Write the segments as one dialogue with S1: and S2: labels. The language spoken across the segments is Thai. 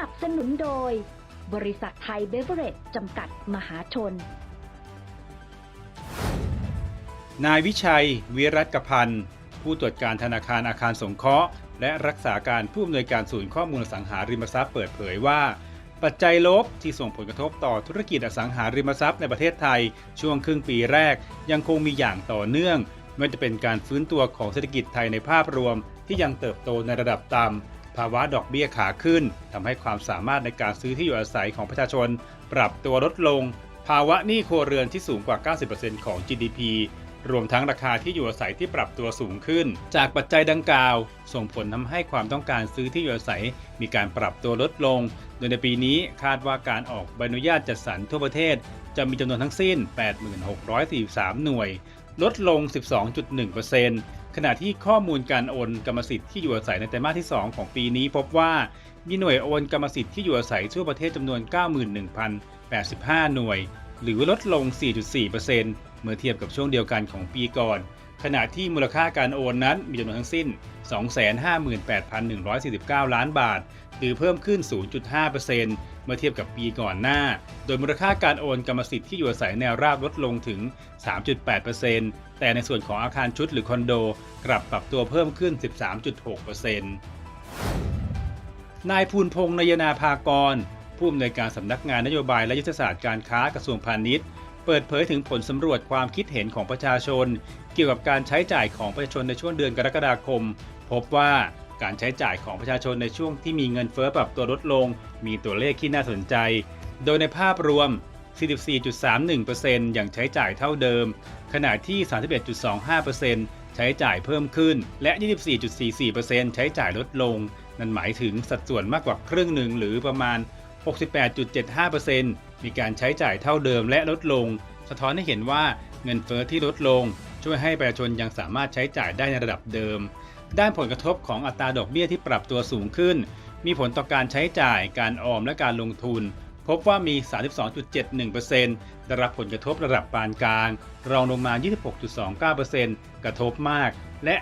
S1: นับสนุนโดย บริษัทไทยเบเวอเรจจำกัดมหาชน
S2: นายวิชัย วิรัตกพันธ์ ผู้ตรวจการธนาคารอาคารสงเคราะห์ และรักษาการผู้อำนวยการศูนย์ข้อมูลอสังหาริมทรัพย์เปิดเผยว่า ปัจจัยลบที่ส่งผลกระทบต่อธุรกิจอสังหาริมทรัพย์ในประเทศไทย ช่วงครึ่งปีแรก ยังคงมีอย่างต่อเนื่องไม่ว่าจะเป็นการฟื้นตัวของเศรษฐกิจไทยในภาพรวมที่ยังเติบโตในระดับต่ำ ภาวะดอกเบี้ยขาขึ้นทำให้ความสามารถในการซื้อที่อยู่อาศัยของประชาชน ปรับตัวลดลง ภาวะหนี้ครัวเรือนที่สูงกว่า 90%ของ GDP รวมทั้งราคาที่อยู่อาศัยที่ปรับตัวสูงขึ้น จากปัจจัยดังกล่าว ส่งผลทำให้ความต้องการซื้อที่อยู่อาศัย มีการปรับตัวลดลง โดยในปีนี้คาดว่าการออกใบอนุญาตจัดสรรทั่วประเทศ จะมีจำนวนทั้งสิ้น 8643 หน่วย ลดลง 12.1%ขณะที่ข้อมูลการโอนกรรมสิทธิ์ที่อยู่อาศัยในไตรมาสที่ 2 ของปีนี้ พบว่ามีหน่วยโอนกรรมสิทธิ์ที่อยู่อาศัยทั่วประเทศจำนวน 91,085 หน่วย หรือลดลง 4.4%เมื่อเทียบกับช่วงเดียวกันของปีก่อน ขณะที่มูลค่าการโอนนั้นมีจำนวนทั้งสิ้น 258,149 ล้านบาท หรือเพิ่มขึ้น 0.5%เมื่อเทียบกับปีก่อนหน้า โดยมูลค่าการโอนกรรมสิทธิ์ที่อยู่อาศัยแนวราบลดลงถึง 3.8%แต่ในส่วนของอาคารชุดหรือคอนโด กลับปรับตัวเพิ่มขึ้น 13.6%นายภูลพงษ์นยนาภากร ผู้อำนวยการสำนักงานนโยบายและยุทธศาสตร์การค้ากระทรวงพาณิชย์ เปิดเผยถึงผลสำรวจความคิดเห็นของประชาชน เกี่ยวกับการใช้จ่ายของประชาชนในช่วงเดือนกรกฎาคม พบว่าการใช้จ่ายของประชาชนในช่วงที่มีเงินเฟ้อปรับตัวลดลง มีตัวเลขที่น่าสนใจ โดยในภาพรวม 44.31%ยังใช้จ่ายเท่าเดิม ขณะที่ 31.25%ใช้จ่ายเพิ่มขึ้น และ 24.44%ใช้จ่ายลดลง นั่นหมายถึงสัดส่วนมากกว่าครึ่งหนึ่งหรือประมาณ 68.75%มีการใช้จ่ายเท่าเดิมและลดลง สะท้อนให้เห็นว่าเงินเฟ้อที่ลดลง ช่วยให้ประชาชนยังสามารถใช้จ่ายได้ในระดับเดิม ด้านผลกระทบของอัตราดอกเบี้ยที่ปรับตัวสูงขึ้น มีผลต่อการใช้จ่าย การออมและการลงทุน พบว่ามี 32.71%ได้รับผลกระทบระดับปานกลาง รองลงมา 26.29%กระทบมาก และ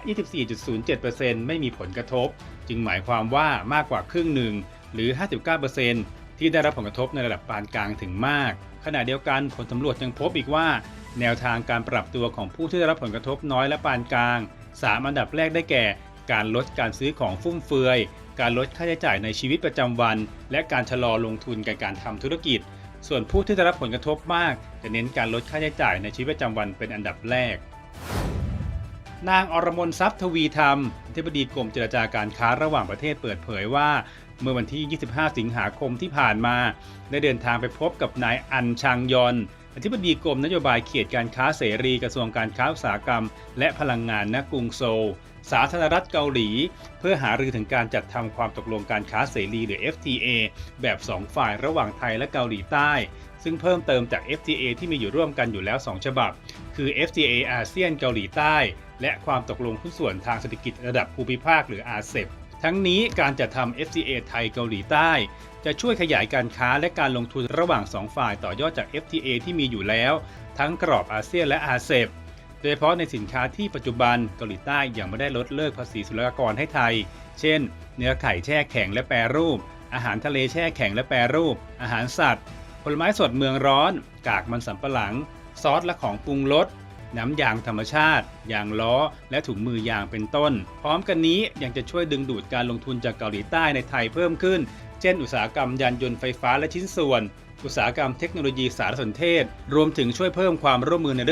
S2: 24.07%ไม่มีผลกระทบ จึงหมายความว่ามากกว่าครึ่งหนึ่งหรือ 59% ที่ได้รับผลกระทบในระดับปานกลางถึงมาก ขณะเดียวกันผลสำรวจยังพบอีกว่า แนวทางการปรับตัวของผู้ที่ได้รับผลกระทบน้อยและปานกลาง 3 อันดับแรกได้แก่ การลดการซื้อของฟุ่มเฟือย การลดค่าใช้จ่ายในชีวิตประจำวัน และการชะลอลงทุนกับการทำธุรกิจ ส่วนผู้ที่ได้รับผลกระทบมาก จะเน้นการลดค่าใช้จ่ายในชีวิตประจำวันเป็นอันดับแรกนางอรมนทรัพย์ทวีธรรมอธิบดีกรมเจรจาการค้าระหว่างประเทศเปิดเผยว่า เมื่อวันที่ 25 สิงหาคมที่ผ่านมา ได้เดินทางไปพบกับนายอันชังยอนอธิบดีกรมนโยบายเขตการค้าเสรีกระทรวงการค้าอุตสาหกรรม และพลังงานณกรุงโซล สาธารณรัฐเกาหลี เพื่อหารือถึงการจัดทำความตกลงการค้าเสรีหรือ FTA แบบ 2 ฝ่ายระหว่างไทยและเกาหลีใต้ ซึ่งเพิ่มเติมจาก FTA ที่มีอยู่ร่วมกันอยู่แล้ว 2 ฉบับ คือ FTA อาเซียนเกาหลีใต้ และความตกลงหุ้นส่วนทางเศรษฐกิจระดับภูมิภาคหรือ RCEP ทั้งนี้การจัดทำ FTA ไทยเกาหลีใต้ จะช่วยขยายการค้าและการลงทุนระหว่าง 2 ฝ่ายต่อยอดจาก FTA ที่มีอยู่แล้ว ทั้งกรอบอาเซียนและอาเซบโดยเฉพาะในสินค้าที่ปัจจุบันเกาหลีใต้ยังไม่ได้ลดเลิกภาษีศุลกากรให้ไทย เช่น เนื้อไข่แช่แข็งและแปรรูป อาหารทะเลแช่แข็งและแปรรูป อาหารสัตว์ ผลไม้สดเมืองร้อน กากมันสำปะหลัง ซอสและของปรุงรส น้ำยางธรรมชาติ ยางล้อ และถุงมือยางเป็นต้น พร้อมกันนี้ยังจะช่วยดึงดูดการลงทุนจากเกาหลีใต้ในไทยเพิ่มขึ้น เช่น อุตสาหกรรมยานยนต์ไฟฟ้าและชิ้นส่วน อุตสาหกรรมเทคโนโลยีสารสนเทศ รวมถึงช่วยเพิ่มความร่วมมือในเรื่อง